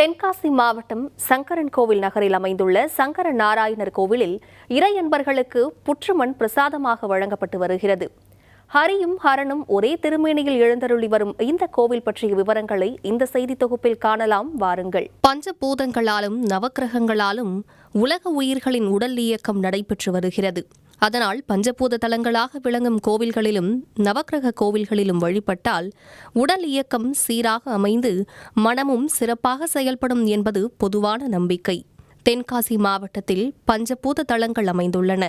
தென்காசி மாவட்டம் சங்கரன் கோவில் நகரில் அமைந்துள்ள சங்கர நாராயணர் கோவிலில் இறையன்பர்களுக்கு புற்றுமண் பிரசாதமாக வழங்கப்பட்டு வருகிறது. ஹரியும் ஹரனும் ஒரே திருமேனியில் எழுந்தருளி வரும் இந்த கோவில் பற்றிய விவரங்களை இந்த செய்தி தொகுப்பில் காணலாம். வாருங்கள். பஞ்சபூதங்களாலும் நவக்கிரகங்களாலும் உலக உயிர்களின் உடல் இயக்கம் நடைபெற்று வருகிறது. அதனால் பஞ்சபூத தலங்களாக விளங்கும் கோவில்களிலும் நவக்கிரக கோவில்களிலும் வழிபட்டால் உடல் இயக்கம் சீராக அமைந்து மனமும் சிறப்பாக செயல்படும் என்பது பொதுவான நம்பிக்கை. தென்காசி மாவட்டத்தில் பஞ்சபூத தலங்கள் அமைந்துள்ளன.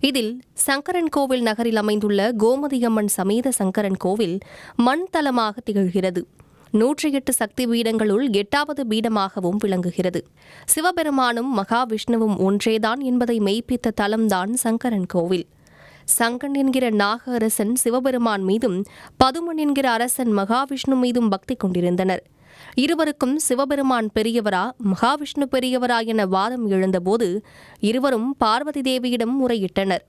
இதில் சங்கரன் கோவில் நகரில் அமைந்துள்ள கோமதியம்மன் சமேத சங்கரன் கோவில் மண் தலமாக திகழ்கிறது. நூற்றி எட்டு சக்தி பீடங்களுள் எட்டாவது பீடமாகவும் விளங்குகிறது. சிவபெருமானும் மகாவிஷ்ணுவும் ஒன்றேதான் என்பதை மெய்ப்பித்த தலம்தான் சங்கரன் கோவில். சங்கன் என்கிற நாக அரசன் சிவபெருமான் மீதும் பதுமன் என்கிற அரசன் மகாவிஷ்ணு மீதும் பக்தி கொண்டிருந்தனர். இருவருக்கும் சிவபெருமான் பெரியவரா மகாவிஷ்ணு பெரியவரா என வாதம் எழுந்தபோது இருவரும் பார்வதி தேவியிடம் முறையிட்டனர்.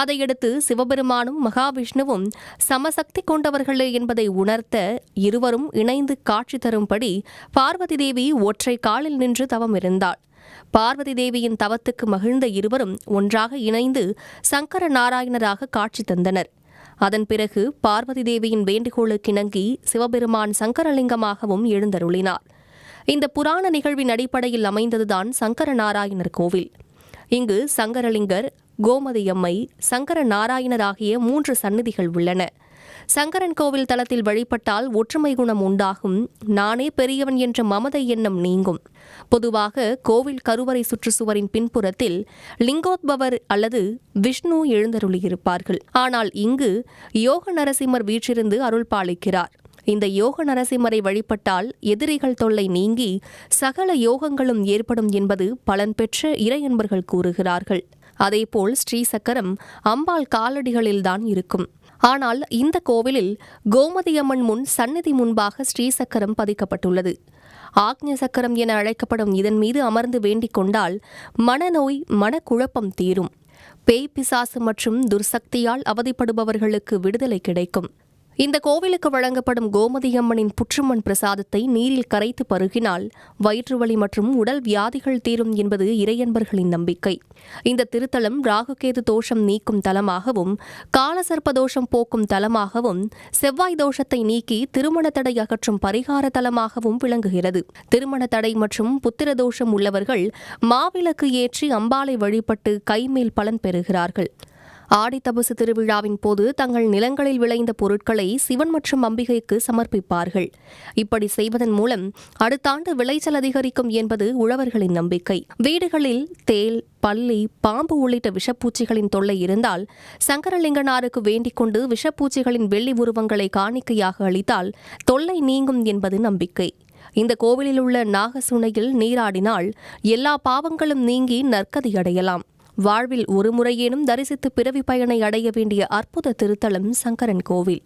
அதையடுத்து சிவபெருமானும் மகாவிஷ்ணுவும் சமசக்தி கொண்டவர்களே என்பதை உணர்த்த இருவரும் இணைந்து காட்சி தரும்படி பார்வதி தேவி ஒற்றை காலில் நின்று தவம் இருந்தாள். பார்வதி தேவியின் தவத்துக்கு மகிழ்ந்த இருவரும் ஒன்றாக இணைந்து சங்கர நாராயணராக காட்சி தந்தனர். அதன் பிறகு பார்வதி தேவியின் வேண்டுகோளுக்கிணங்கி சிவபெருமான் சங்கரலிங்கமாகவும் எழுந்தருளினார். இந்த புராண நிகழ்வின் அடிப்படையில் அமைந்ததுதான் சங்கர நாராயணர் கோவில். இங்கு சங்கரலிங்கர் கோமதியம்மை சங்கர நாராயணர் ஆகிய மூன்று சன்னதிகள் உள்ளன. சங்கரன் கோவில் தளத்தில் வழிபட்டால் ஒற்றுமை குணம் உண்டாகும். நானே பெரியவன் என்ற மமதை எண்ணம் நீங்கும். பொதுவாக கோவில் கருவறை சுற்றுச்சுவரின் பின்புறத்தில் லிங்கோத்பவர் அல்லது விஷ்ணு எழுந்தருளியிருப்பார்கள். ஆனால் இங்கு யோக நரசிம்மர் வீற்றிருந்து அருள் பாலிக்கிறார். இந்த யோக நரசிம்மரை வழிபட்டால் எதிரிகள் தொல்லை நீங்கி சகல யோகங்களும் ஏற்படும் என்பது பலன் பெற்ற இறையன்பர்கள் கூறுகிறார்கள். அதேபோல் ஸ்ரீசக்கரம் அம்பாள் காலடிகளில்தான் இருக்கும். ஆனால் இந்த கோவிலில் கோமதியம்மன் முன் சன்னதி முன்பாக ஸ்ரீசக்கரம் பதிக்கப்பட்டுள்ளது. ஆக்ஞ சக்கரம் என அழைக்கப்படும் இதன் மீது அமர்ந்து வேண்டிக் கொண்டால் மனநோய் மனக்குழப்பம் தீரும். பேய் பிசாசு மற்றும் துர்சக்தியால் அவதிப்படுபவர்களுக்கு விடுதலை கிடைக்கும். இந்த கோவிலுக்கு வழங்கப்படும் கோமதி அம்மனின் புற்றுமண் பிரசாதத்தை நீரில் கரைத்து பருகினால் வயிற்றுவலி மற்றும் உடல் வியாதிகள் தீரும் என்பது இறையன்பர்களின் நம்பிக்கை. இந்த திருத்தலம் ராகுகேது தோஷம் நீக்கும் தலமாகவும் காலசர்ப்ப தோஷம் போக்கும் தலமாகவும் செவ்வாய் தோஷத்தை நீக்கி திருமண தடை அகற்றும் பரிகார தலமாகவும் விளங்குகிறது. திருமண தடை மற்றும் புத்திர தோஷம் உள்ளவர்கள் மாவிளக்கு ஏற்றி அம்பாலை வழிபட்டு கைமேல் பலன் பெறுகிறார்கள். ஆடித்தபசு திருவிழாவின் போது தங்கள் நிலங்களில் விளைந்த பொருட்களை சிவன் மற்றும் அம்பிகைக்கு சமர்ப்பிப்பார்கள். இப்படி செய்வதன் மூலம் அடுத்த ஆண்டு விளைச்சல் அதிகரிக்கும் என்பது உழவர்களின் நம்பிக்கை. வீடுகளில் தேல் பள்ளி பாம்பு உள்ளிட்ட விஷப்பூச்சிகளின் தொல்லை இருந்தால் சங்கரலிங்கனாருக்கு வேண்டிக் கொண்டு விஷப்பூச்சிகளின் வெள்ளி உருவங்களை காணிக்கையாக அளித்தால் தொல்லை நீங்கும் என்பது நம்பிக்கை. இந்த கோவிலில் உள்ள நாகசுனையில் நீராடினால் எல்லா பாவங்களும் நீங்கி நற்கதி அடையலாம் வாழ்வில் ஒரு முறையேனும் தரிசித்து பிறவி பயனை அடைய வேண்டிய அற்புத திருத்தலம் சங்கரன் கோவில்.